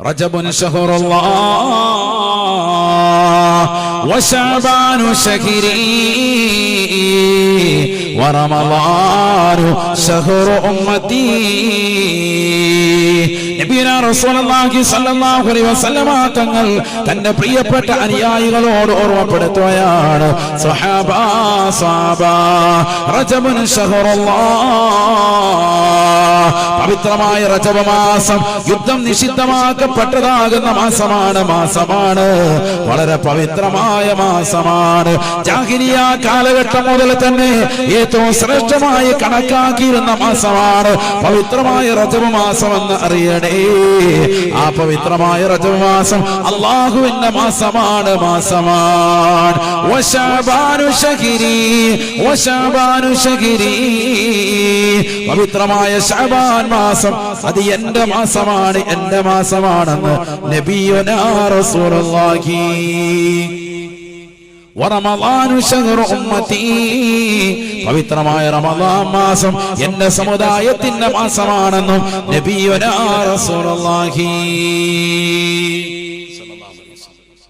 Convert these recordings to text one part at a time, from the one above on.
رجب شهر الله وشعبان شهري ورمضان شهر أمتي. തങ്ങൾ തന്റെ പ്രിയപ്പെട്ട അനുയായികളോട് ഓർമ്മപ്പെടുത്തുകയാണ്. പവിത്രമായ റജബ മാസം യുദ്ധം നിഷിദ്ധമാക്കപ്പെട്ടതാകുന്ന മാസമാണ്. മാസമാണ്. വളരെ പവിത്രമായ മാസമാണ്. ജാഹിരിയ കാലഘട്ടം മുതൽ തന്നെ ഏറ്റവും ശ്രേഷ്ഠമായി കണക്കാക്കിയിരുന്ന മാസമാണ്. പവിത്രമായ റജബ മാസം എന്ന് അറിയണേ. ആ പവിത്രമായ റജബ മാസം അള്ളാഹുവിന്റെ മാസമാണ് മാസമാണ്. പവിത്രമായ ശബാൻ മാസം അത് എന്റെ മാസമാണ് എന്റെ മാസമാണെന്ന് നബിയുനാ റസൂലുള്ളാഹി. പവിത്രമായ റമദാൻ മാസം എന്റെ സമുദായത്തിന്റെ മാസമാണെന്നും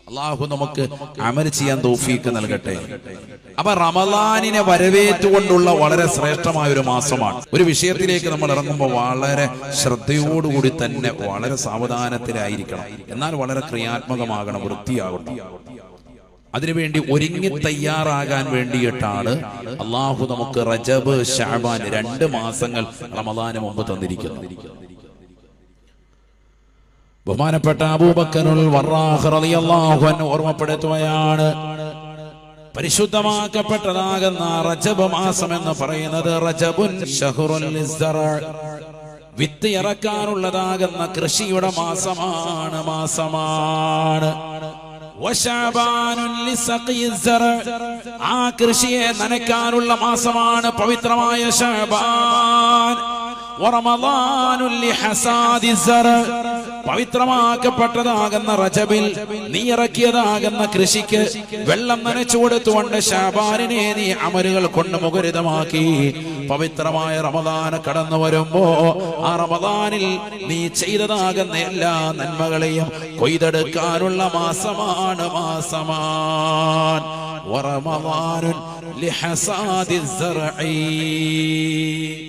അള്ളാഹു നമുക്ക് അമൽ ചെയ്യാൻ തൗഫീക്ക് നൽകട്ടെ. അപ്പൊ റമദാനിനെ വരവേറ്റുകൊണ്ടുള്ള വളരെ ശ്രേഷ്ഠമായ ഒരു മാസമാണ്. ഒരു വിഷയത്തിലേക്ക് നമ്മൾ ഇറങ്ങുമ്പോൾ വളരെ ശ്രദ്ധയോടുകൂടി തന്നെ വളരെ സാവധാനത്തിലായിരിക്കണം. എന്നാൽ വളരെ ക്രിയാത്മകമാകണം വൃത്തിയാകണം. അതിനുവേണ്ടി ഒരുങ്ങി തയ്യാറാകാൻ വേണ്ടിയിട്ടാണ് അള്ളാഹു നമുക്ക് റജബ് ഷാബാൻ രണ്ട് മാസങ്ങൾ റമദാന് മുമ്പ് തന്നിരിക്കുന്നത് ബഹുമാനപ്പെട്ട അൻഹു ഓർമ്മപ്പെടുത്തുകയാണ് പരിശുദ്ധമാക്കപ്പെട്ടതാകുന്ന റജബ് മാസം എന്ന് പറയുന്നത് റജബുൻ ഷഹ്റുൽ. വിത്ത് ഇറക്കാനുള്ളതാകുന്ന കൃഷിയുടെ മാസമാണ് മാസമാണ്. ആ കൃഷിയെ നനയ്ക്കാനുള്ള മാസമാണ് പവിത്രമായ ഇസ്റ. പവിത്രമാക്കപ്പെട്ടതാകുന്ന റജബിൽ നീ ഇറക്കിയതാകുന്ന കൃഷിക്ക് വെള്ളം നനച്ചു കൊടുത്തുകൊണ്ട് ഷാബാനിനെ നീ അമലുകൾ കൊണ്ട് മുഖരിതമാക്കി പവിത്രമായ റമദാന കടന്നു വരുമ്പോ ആ റമദാനിൽ നീ ചെയ്തതാകുന്ന എല്ലാ നന്മകളെയും കൊയ്തെടുക്കാനുള്ള മാസമാണ് മാസമാൻ വറമദാനുൻ ലിഹസാദി الزرع നീ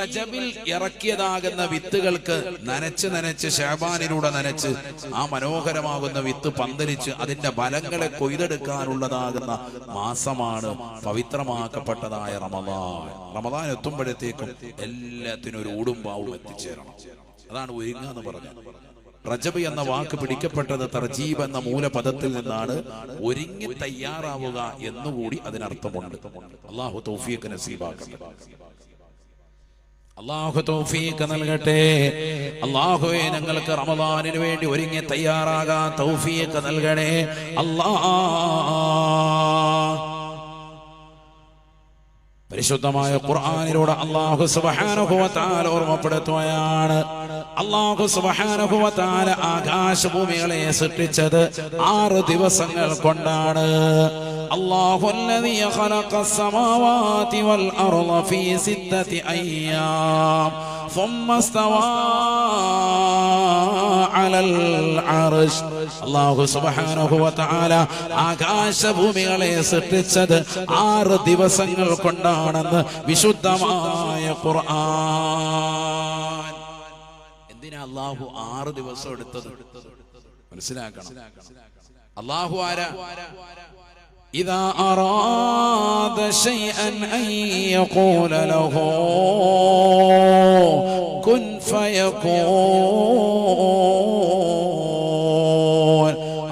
റജബിൽ ഇറക്കിയതാകുന്ന വിത്തുകൾക്ക് നനച്ച് നനച്ച് ഷാബാനിലൂടെ നനച്ച് ആ മനോഹരമാകുന്ന വിത്ത് പന്തലിച്ച് അതിന്റെ ഫലങ്ങളെ കൊയ്തെടുക്കാനുള്ളതാകുന്ന മാസമാണ് പവിത്രമാക്കപ്പെട്ടതായ റമദാൻ. റമദാൻ എത്തുമ്പോഴത്തേക്കും എല്ലാത്തിനും ഒരു ഊടുംപാവും എത്തിച്ചേരണം. അതാണ് ഒരുങ്ങ എന്ന് പറഞ്ഞത് റജബ് എന്ന വാക്ക് പിടിക്കപ്പെട്ടത് തർജീബ് എന്ന മൂലപദത്തിൽ നിന്നാണ് ഒരുങ്ങി തയ്യാറാവുക എന്നുകൂടി അതിനർത്ഥമുണ്ട്. അള്ളാഹു തൗഫീഖ് നസീബാക്കട്ടെ. അള്ളാഹു തൗഫീഖ് നൽകട്ടെ. അള്ളാഹുവെ ഞങ്ങൾക്ക് റമദാനിന് വേണ്ടി ഒരുങ്ങി തയ്യാറാകാൻ തൗഫീഖ് നൽകണേ. അല്ലാ പരിശുദ്ധമായ ഖുർആനിലൂടെ അള്ളാഹു സുബ്ഹാനഹു വ തആല ഓർമ്മപ്പെടുത്തുകയാണ് അള്ളാഹു സുബ്ഹാനഹു വ തആല ആകാശഭൂമികളെ സൃഷ്ടിച്ചത് ആറ് ദിവസങ്ങൾ കൊണ്ടാണ് അല്ലാഹു الذي خلق السماوات والأرض في ستة أيام ثم استوى على العرش അള്ളാഹു സുബ്ഹാനഹു വ തആല ആകാശഭൂമികളെ സൃഷ്ടിച്ചത് ആറ് ദിവസങ്ങൾ കൊണ്ടാണെന്ന് വിശുദ്ധമായ ഖുർആൻ എന്തിനാ അള്ളാഹു ആറ് ദിവസം എടുത്തത് മനസ്സിലാക്കണം അള്ളാഹു ആരാ إذا أراد شيئا أن يقول له كن فيكون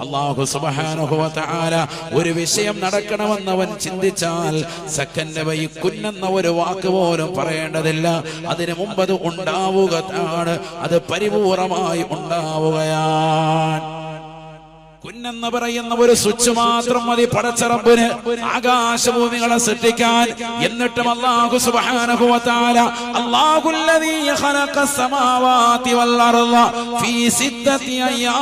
അള്ളാഹു സുബ്ഹാനഹു വ തആല ഒരു വിഷയം നടക്കണമെന്നവൻ ചിന്തിച്ചാൽ സെക്കൻഡ് വൈ കുന്നെന്ന ഒരു വാക്ക് പോലും പറയേണ്ടതില്ല അതിനു മുമ്പ് അത് ഉണ്ടാവുകയാണ് അത് പരിപൂർണമായി ഉണ്ടാവുകയാണ് കുന്നെന്ന് പറയുന്ന ഒരു സ്വിച്ച് മാത്രം മതി പടച്ചറമ്പിന്. ആകാശഭൂമികളെ സൃഷ്ടിക്കാൻ. എന്നിട്ടും വ തആല അല്ലാഹുല്ലദീ ഖലഖ സമാവാതി വൽ അർള ഫീ സിദ്ദതി അയ്യാം.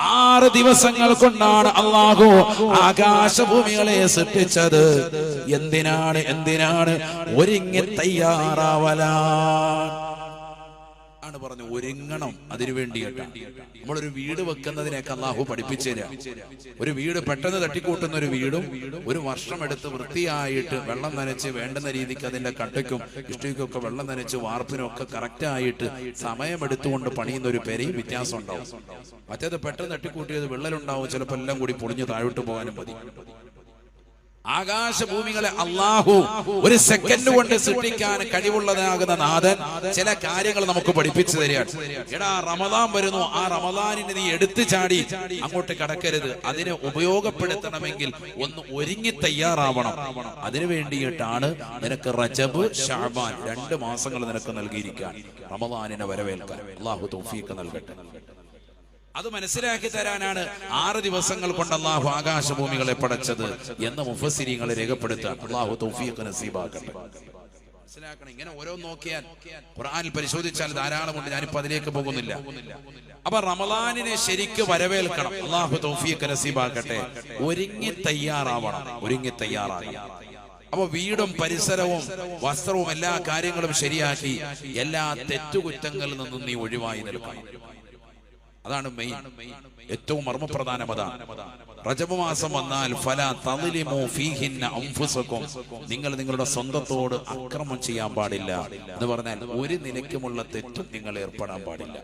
ആറ് ദിവസങ്ങൾ കൊണ്ടാണ് അള്ളാഹു ആകാശഭൂമികളെ സൃഷ്ടിച്ചത്. എന്തിനാണ് എന്തിനാണ്? ഒരുങ്ങി തയ്യാറാവലാൻ. അതാണ് പറഞ്ഞു ഒരുങ്ങണം അതിനു വേണ്ടി നമ്മളൊരു വീട് വെക്കുന്നതിനൊക്കെ അള്ളാഹു പഠിപ്പിച്ചേര ഒരു വീട് പെട്ടെന്ന് തട്ടിക്കൂട്ടുന്ന ഒരു വീടും ഒരു വർഷം എടുത്ത് വൃത്തിയായിട്ട് വെള്ളം നനച്ച് വേണ്ടുന്ന രീതിക്ക് അതിന്റെ കട്ടയ്ക്കും ഇഷ്ടിക്കൊക്കെ വെള്ളം നനച്ച് വാർപ്പിനും ഒക്കെ കറക്റ്റ് ആയിട്ട് സമയമെടുത്തുകൊണ്ട് പണിയുന്ന ഒരു പേരെയും വ്യത്യാസം ഉണ്ടാവും. മറ്റേത് പെട്ടെന്ന് തട്ടിക്കൂട്ടിയത് വിള്ളലുണ്ടാവും ചിലപ്പോൾ എല്ലാം കൂടി പൊളിഞ്ഞ് താഴോട്ട് പോകാനും മതി. ആകാശഭൂമികളെ അള്ളാഹു ഒരു സെക്കൻഡ് കൊണ്ട് സൃഷ്ടിക്കാൻ കഴിവുള്ളതാകുന്ന നാഥൻ ചില കാര്യങ്ങൾ നമുക്ക് പഠിപ്പിച്ചു തരികയാണ്. എടാ റമദാൻ വരുന്നു. ആ റമദാനിനെ നീ എടുത്തു ചാടി അങ്ങോട്ട് കടക്കരുത്. അതിനെ ഉപയോഗപ്പെടുത്തണമെങ്കിൽ ഒന്ന് ഒരുങ്ങി തയ്യാറാവണം. അതിനു വേണ്ടിയിട്ടാണ് നിനക്ക് റജബ് ഷാബാൻ രണ്ട് മാസങ്ങൾ നിനക്ക് നൽകിയിരിക്കാൻ. റമദാനിനെ വരവേൽക്കാൻ. അള്ളാഹു തൗഫീഖ് നൽകട്ടെ. അത് മനസ്സിലാക്കി തരാനാണ് ആറ് ദിവസങ്ങൾ കൊണ്ട് അള്ളാഹു ആകാശഭൂമികളെ പടച്ചത് എന്ന മുഫസിരിങ്ങളെ രേഖപ്പെടുത്താൻ. അള്ളാഹു തൗഫീഖ് നസീബാക്കട്ടെ. മനസ്സിലാക്കണം. ഇങ്ങനെ ഓരോ നോക്കിയാൽ ഖുർആനിൽ പരിശോധിച്ചാൽ ധാരാളമുണ്ട്. ഞാനിപ്പോ അതിലേക്ക് പോകുന്നില്ല. അപ്പൊ റമലാനിനെ ശരിക്ക് വരവേൽക്കണം. അള്ളാഹു തൗഫീഖ് നസീബാക്കട്ടെ. ഒരുങ്ങി തയ്യാറാവണം. ഒരുങ്ങി തയ്യാറാകണം. അപ്പൊ വീടും പരിസരവും വസ്ത്രവും എല്ലാ കാര്യങ്ങളും ശരിയാക്കി എല്ലാ തെറ്റുകുറ്റങ്ങളിൽ നിന്നും നീ ഒഴിവായി നിൽക്കണം. അതാണ് മെയിൻ ഏറ്റവും മർമ്മപ്രധാനം അതാണ് റജബ് മാസം വന്നാൽ ഫല തളിലിമോ ഫീഹിന്ന അംഫുസക്കും നിങ്ങൾ നിങ്ങളുടെ സ്വന്തത്തോട് അക്രമം ചെയ്യാൻ പാടില്ല എന്ന് പറഞ്ഞാൽ ഒരു നിലയ്ക്കുമുള്ള തെറ്റും നിങ്ങൾ ഏർപ്പെടാൻ പാടില്ല.